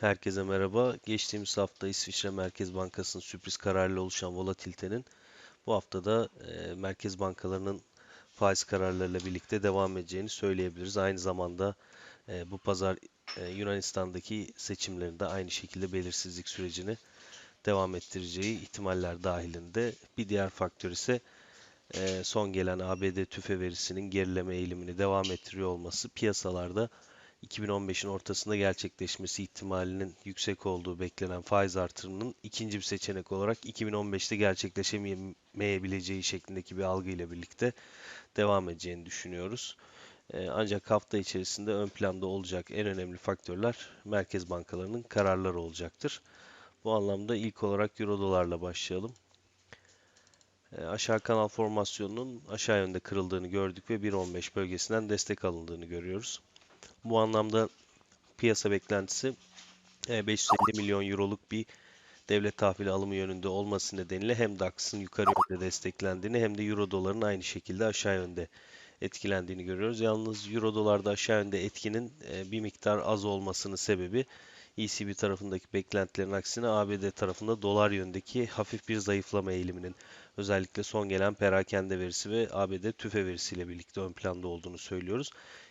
Herkese merhaba. Geçtiğimiz hafta İsviçre Merkez Bankası'nın sürpriz kararıyla oluşan volatilitenin bu haftada e, merkez bankalarının faiz kararlarıyla birlikte devam edeceğini söyleyebiliriz. Aynı zamanda e, bu pazar e, Yunanistan'daki seçimlerinde aynı şekilde belirsizlik sürecini devam ettireceği ihtimaller dahilinde. Bir diğer faktör ise e, son gelen ABD tüfe verisinin gerileme eğilimini devam ettiriyor olması piyasalarda 2015'in ortasında gerçekleşmesi ihtimalinin yüksek olduğu beklenen faiz artırımının ikinci bir seçenek olarak 2015'te gerçekleşemeyebileceği şeklindeki bir algı ile birlikte devam edeceğini düşünüyoruz. Ee, ancak hafta içerisinde ön planda olacak en önemli faktörler merkez bankalarının kararları olacaktır. Bu anlamda ilk olarak euro dolarla başlayalım. Ee, aşağı kanal formasyonunun aşağı yönde kırıldığını gördük ve 1.15 bölgesinden destek alındığını görüyoruz. Bu anlamda piyasa beklentisi 550 e, milyon euroluk bir devlet tahvili alımı yönünde olması nedeniyle hem DAX'ın yukarı yönde desteklendiğini hem de euro doların aynı şekilde aşağı yönde etkilendiğini görüyoruz. Yalnız euro dolarda aşağı yönde etkinin e, bir miktar az olmasının sebebi ECB tarafındaki beklentilerin aksine ABD tarafında dolar yöndeki hafif bir zayıflama eğiliminin özellikle son gelen perakende verisi ve ABD tüfe verisiyle birlikte ön planda olduğunu söylüyoruz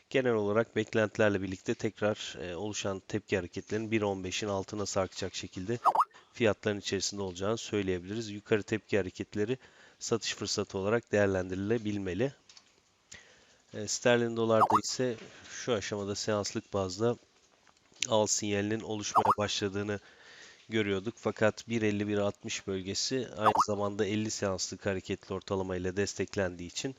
genel olarak beklentilerle birlikte tekrar e, oluşan tepki hareketlerinin 1.15'in altına sarkacak şekilde fiyatların içerisinde olacağını söyleyebiliriz. Yukarı tepki hareketleri satış fırsatı olarak değerlendirilebilmeli. E, sterlin dolarda ise şu aşamada seanslık bazda al sinyalinin oluşmaya başladığını görüyorduk. Fakat 1.50-1.60 bölgesi aynı zamanda 50 seanslık hareketli ortalama ile desteklendiği için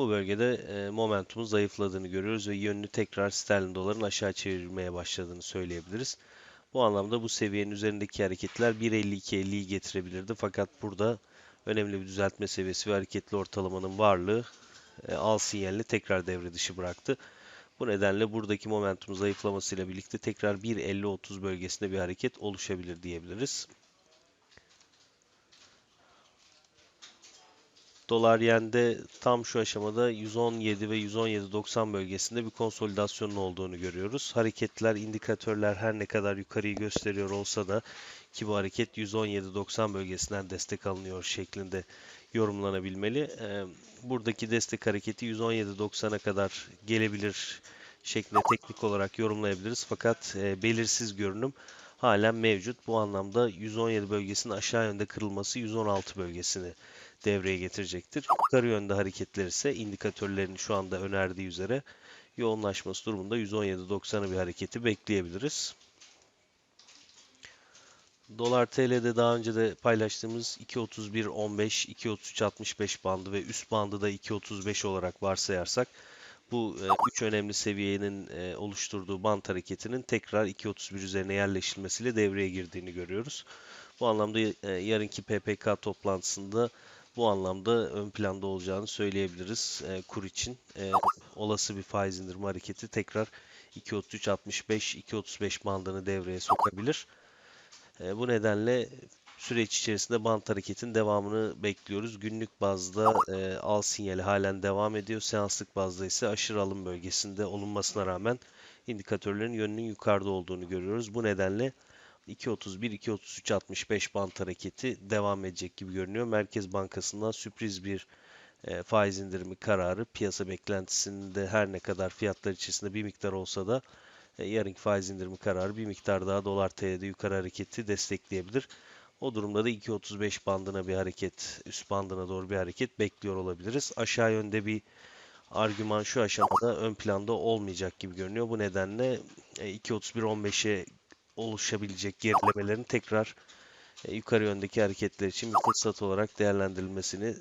bu bölgede e, momentumun zayıfladığını görüyoruz ve yönünü tekrar sterlin doların aşağı çevirmeye başladığını söyleyebiliriz. Bu anlamda bu seviyenin üzerindeki hareketler 1.52-50'yi getirebilirdi. Fakat burada önemli bir düzeltme seviyesi ve hareketli ortalamanın varlığı e, al sinyalini tekrar devre dışı bıraktı. Bu nedenle buradaki momentum zayıflamasıyla birlikte tekrar 1.50-30 bölgesinde bir hareket oluşabilir diyebiliriz. Dolar yende tam şu aşamada 117 ve 117.90 bölgesinde bir konsolidasyonun olduğunu görüyoruz. Hareketler, indikatörler her ne kadar yukarıyı gösteriyor olsa da ki bu hareket 117.90 bölgesinden destek alınıyor şeklinde yorumlanabilmeli. Buradaki destek hareketi 117.90'a kadar gelebilir şeklinde teknik olarak yorumlayabiliriz. Fakat belirsiz görünüm halen mevcut. Bu anlamda 117 bölgesinin aşağı yönde kırılması 116 bölgesini devreye getirecektir. Yukarı yönde hareketler ise indikatörlerin şu anda önerdiği üzere yoğunlaşması durumunda 117.90'ı bir hareketi bekleyebiliriz. Dolar TL'de daha önce de paylaştığımız 2.31.15, 2.33.65 bandı ve üst bandı da 2.35 olarak varsayarsak bu e, üç önemli seviyenin e, oluşturduğu band hareketinin tekrar 2.31 üzerine yerleşilmesiyle devreye girdiğini görüyoruz. Bu anlamda e, yarınki PPK toplantısında bu anlamda ön planda olacağını söyleyebiliriz e, kur için. E, olası bir faiz indirme hareketi tekrar 2.33-65, 2.35 bandını devreye sokabilir. E, bu nedenle süreç içerisinde band hareketin devamını bekliyoruz. Günlük bazda e, al sinyali halen devam ediyor. Seanslık bazda ise aşırı alım bölgesinde olunmasına rağmen indikatörlerin yönünün yukarıda olduğunu görüyoruz. Bu nedenle 2.31-2.33-65 bant hareketi devam edecek gibi görünüyor. Merkez Bankası'ndan sürpriz bir e, faiz indirimi kararı piyasa beklentisinde her ne kadar fiyatlar içerisinde bir miktar olsa da e, yarınki faiz indirimi kararı bir miktar daha dolar TL'de yukarı hareketi destekleyebilir. O durumda da 2.35 bandına bir hareket, üst bandına doğru bir hareket bekliyor olabiliriz. Aşağı yönde bir argüman şu aşamada ön planda olmayacak gibi görünüyor. Bu nedenle 2.31-15'e e, oluşabilecek gerilemelerin tekrar e, yukarı yöndeki hareketler için bir fırsat olarak değerlendirilmesini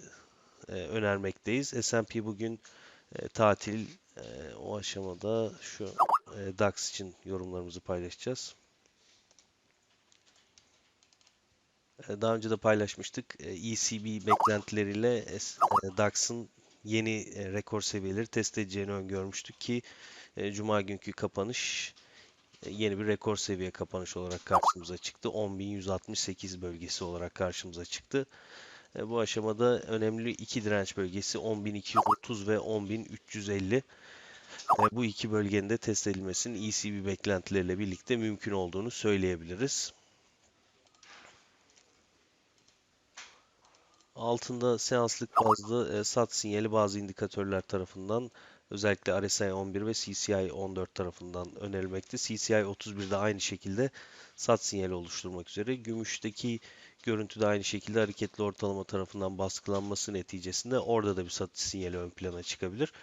e, önermekteyiz. S&P bugün e, tatil o aşamada şu DAX için yorumlarımızı paylaşacağız. E, daha önce de paylaşmıştık. E, ECB beklentileriyle e, DAX'ın yeni rekor seviyeleri test edeceğini öngörmüştük ki Cuma günkü kapanış yeni bir rekor seviye kapanış olarak karşımıza çıktı. 10.168 bölgesi olarak karşımıza çıktı. Bu aşamada önemli iki direnç bölgesi 10.230 ve 10.350. e, bu iki bölgenin de test edilmesinin ECB beklentileriyle birlikte mümkün olduğunu söyleyebiliriz. Altında seanslık bazlı e, sat sinyali bazı indikatörler tarafından özellikle RSI 11 ve CCI 14 tarafından önerilmekte. CCI 31 de aynı şekilde sat sinyali oluşturmak üzere. Gümüşteki görüntü de aynı şekilde hareketli ortalama tarafından baskılanması neticesinde orada da bir satış sinyali ön plana çıkabilir.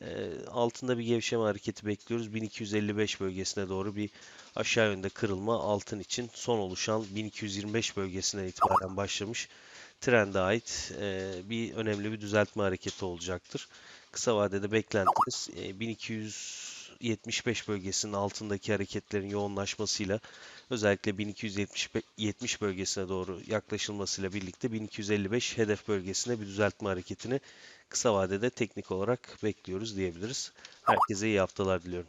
E, altında bir gevşeme hareketi bekliyoruz. 1255 bölgesine doğru bir aşağı yönde kırılma altın için son oluşan 1225 bölgesinden itibaren başlamış trende ait e, bir önemli bir düzeltme hareketi olacaktır. Kısa vadede beklentimiz e, 1275 bölgesinin altındaki hareketlerin yoğunlaşmasıyla özellikle 1270 bölgesine doğru yaklaşılmasıyla birlikte 1255 hedef bölgesine bir düzeltme hareketini kısa vadede teknik olarak bekliyoruz diyebiliriz. Herkese iyi haftalar diliyorum.